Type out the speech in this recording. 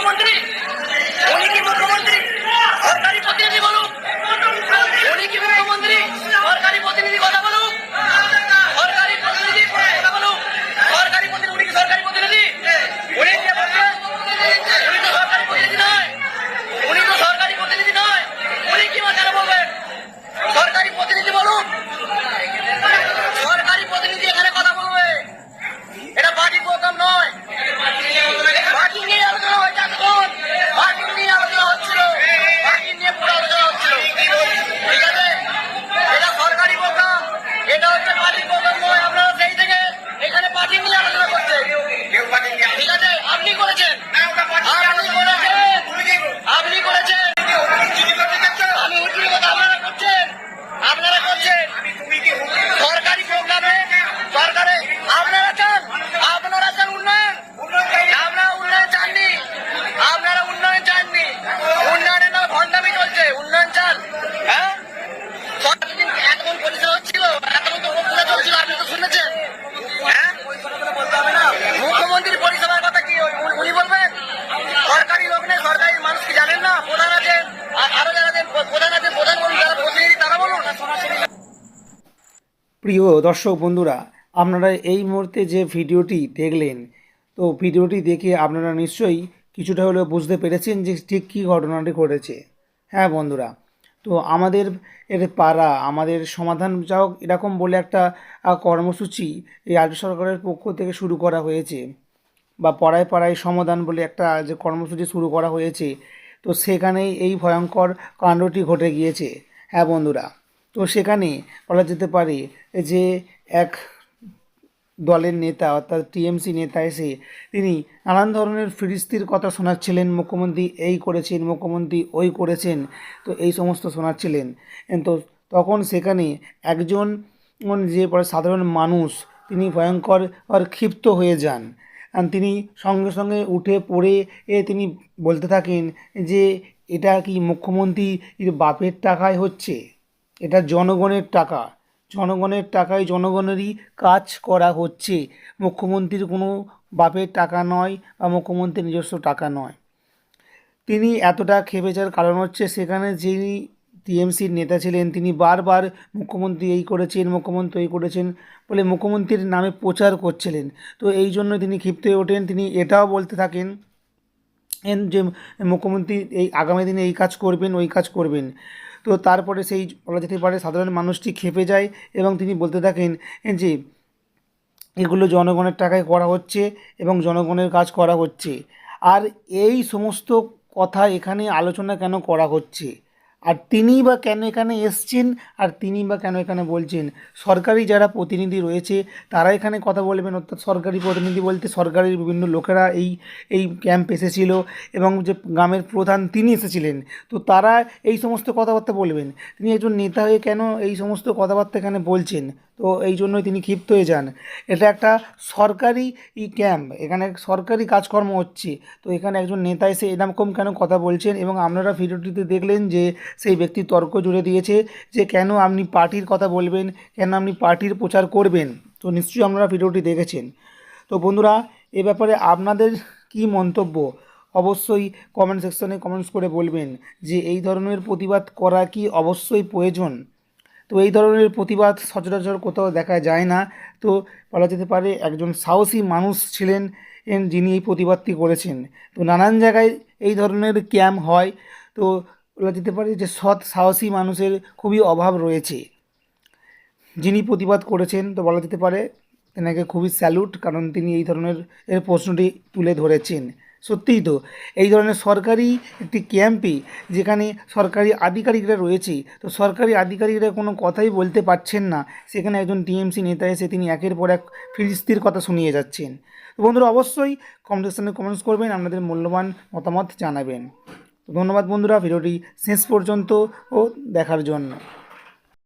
মুখ্যমন্ত্রী উনি কি মুখ্যমন্ত্রী সরকারি প্রতিনিধি বলুন উনি কি মুখ্যমন্ত্রী সরকারি প্রতিনিধি কথা বলুন সরকারি প্রতিনিধি কথা বলুন সরকারি প্রতিনিধি উনি কি সরকারি প্রতিনিধি উনি কে বলছেন উনি তো সরকারি প্রতিনিধি নয় উনি তো সরকারি প্রতিনিধি নয় উনি কি মাথায় বলবেন সরকারি প্রতিনিধি বলুন সরকারি প্রতিনিধি এখানে কথা বলবে এটা পার্টি প্রোগ্রাম নয় পার্টি নিয়ে আলোচনা হয়েছে এখন পার্টি নিয়ে আলোচনা হচ্ছিল পার্টি নিয়ে পুরো আলোচনা হচ্ছিল ঠিক আছে এটা সরকারি প্রোগ্রাম এটা হচ্ছে পার্টি প্রোগ্রাম নয় আপনারা সেই থেকে এখানে পার্টি নিয়ে আলোচনা করছেন ঠিক আছে আপনি করেছেন আপনি করেছেন আপনি করেছেন আমি উঠিয়ে কথা আপনারা করছেন আপনারা করছেন সরকারি প্রোগ্রামে সরকারে আপনারা চান? আপনারা চান উন্নয়ন? আপনারা উন্নয়ন চাননি। আপনারা উন্নয়ন চাননি। উন্নয়নের নামে ভণ্ডামি চলছে। উন্নয়ন চান। হ্যাঁ? হ্যাঁ? মুখ্যমন্ত্রীর পরিষেবার কথা কি উনি- বলবেন? সরকারি লোক নেই, সরকারি মানুষ কি জানেন না? প্রধান আছেন আর- যারা প্রধান আছেন প্রধান বলুন যারা প্রতিনিধি প্রিয় দর্শক বন্ধুরা আপনারা এই মুহূর্তে যে ভিডিওটি দেখলেন, তো ভিডিওটি দেখে আপনারা নিশ্চয়ই কিছুটা হলেও বুঝতে পেরেছেন যে ঠিক কী ঘটনাটি ঘটেছে। হ্যাঁ বন্ধুরা, তো আমাদের এর পাড়া, আমাদের সমাধান যাও, এরকম বলে একটা কর্মসূচি এই রাজ্য সরকারের পক্ষ থেকে শুরু করা হয়েছে বা পাড়ায় পাড়ায় সমাধান বলে একটা যে কর্মসূচি শুরু করা হয়েছে, তো সেখানেই এই ভয়ঙ্কর কাণ্ডটি ঘটে গিয়েছে। হ্যাঁ বন্ধুরা, তো সেখানে বলা যেতে পারে যে এক দলের নেতা অর্থাৎ টিএমসি নেতা এসে তিনি নানান ধরনের ফিরিস্তির কথা শোনাচ্ছিলেন, মুখ্যমন্ত্রী এই করেছেন, মুখ্যমন্ত্রী ওই করেছেন, তো এই সমস্ত শোনাচ্ছিলেন। তো তখন সেখানে একজন যে সাধারণ মানুষ, তিনি ভয়ঙ্কর ক্ষিপ্ত হয়ে যান। তিনি সঙ্গে সঙ্গে উঠে পড়ে এ তিনি বলতে থাকেন যে, এটা কি মুখ্যমন্ত্রীর বাপের টাকায় হচ্ছে? এটা জনগণের টাকা। জনগণের টাকায় জনগণেরই কাজ করা হচ্ছে। মুখ্যমন্ত্রীর কোনো বাপের টাকা নয় বা মুখ্যমন্ত্রীর নিজস্ব টাকা নয়। তিনি এতটা খেপে যাওয়ার কারণ হচ্ছে সেখানে যিনি টিএমসির নেতা ছিলেন, তিনি বারবার মুখ্যমন্ত্রী এই করেছেন, মুখ্যমন্ত্রী এই করেছেন বলে মুখ্যমন্ত্রীর নামে প্রচার করছিলেন। তো এই জন্য তিনি ক্ষিপ্ত হয়ে ওঠেন। তিনি এটাও বলতে থাকেন যে মুখ্যমন্ত্রী এই আগামী দিনে এই কাজ করবেন, ওই কাজ করবেন। তো তারপরে সেই বলা যেতে পারে সাধারণ মানুষটি খেপে যায় এবং তিনি বলতে থাকেন যে, এগুলো জনগণের টাকায় করা হচ্ছে এবং জনগণের কাজ করা হচ্ছে। আর এই সমস্ত কথা এখানে আলোচনা কেন করা হচ্ছে? আর তিনি বা কেন এখানে এসছেন আর তিনি বা কেন এখানে বলছেন? সরকারি যারা প্রতিনিধি রয়েছে, তারা এখানে কথা বলবেন। অর্থাৎ সরকারি প্রতিনিধি বলতে সরকারি বিভিন্ন লোকেরা এই এই ক্যাম্প এসেছিল এবং যে গ্রামের প্রধান তিনি এসেছিলেন। তো তারা এই সমস্ত কথাবার্তা বলবেন। তিনি একজন নেতা হয়ে কেন এই সমস্ত কথাবার্তা এখানে বলছেন? তো এই জন্যই তিনি ক্ষিপ্ত হয়ে যান। এটা একটা সরকারি ক্যাম্প এখানে সরকারি কাজকর্ম হচ্ছে। তো এখানে একজন নেতা এসে এরকম কেন কথা বলছেন? এবং আপনারা ভিডিওটিতে দেখলেন যে সেই ব্যক্তি তর্ক জুড়ে দিয়েছে যে কেন আপনি পার্টির কথা বলবেন, কেন আপনি পার্টির প্রচার করবেন। তো নিশ্চয়ই আপনারা ভিডিওটি দেখেছেন। তো বন্ধুরা, এ ব্যাপারে আপনাদের কি মন্তব্য? অবশ্যই কমেন্ট সেকশনে কমেন্টস করে বলবেন যে এই ধরনের প্রতিবাদ করা কি অবশ্যই প্রয়োজন? তো এই ধরনের প্রতিবাদ সচরাচর কোথাও দেখা যায় না। তো বলা যেতে পারে একজন সাহসী মানুষ ছিলেন, যিনি এই প্রতিবাদটি করেছেন। তো নানান জায়গায় এই ধরনের ক্যাম্প হয়। তো বলা যেতে পারে যে সৎ, সাহসী মানুষের খুবই অভাব রয়েছে। যিনি প্রতিবাদ করেছেন, তো বলা যেতে পারে, তেনাকে খুবই স্যালুট, কারণ তিনি এই ধরনের এর প্রশ্নটি তুলে ধরেছেন। সত্যিই তো, এই ধরনের সরকারি একটি ক্যাম্পে যেখানে সরকারি আধিকারিকরা রয়েছে, তো সরকারি আধিকারিকরা কোনো কথাই বলতে পারছেন না। সেখানে একজন টিএমসি নেতা এসে তিনি একের পর এক ফিরিস্তির কথা শুনিয়ে যাচ্ছেন। তো বন্ধুরা, অবশ্যই কমেন্ট সেকশনে কমেন্টস করবেন, আপনাদের মূল্যবান মতামত জানাবেন। ধন্যবাদ বন্ধুরা ভিডিওটি শেষ পর্যন্ত ও দেখার জন্য।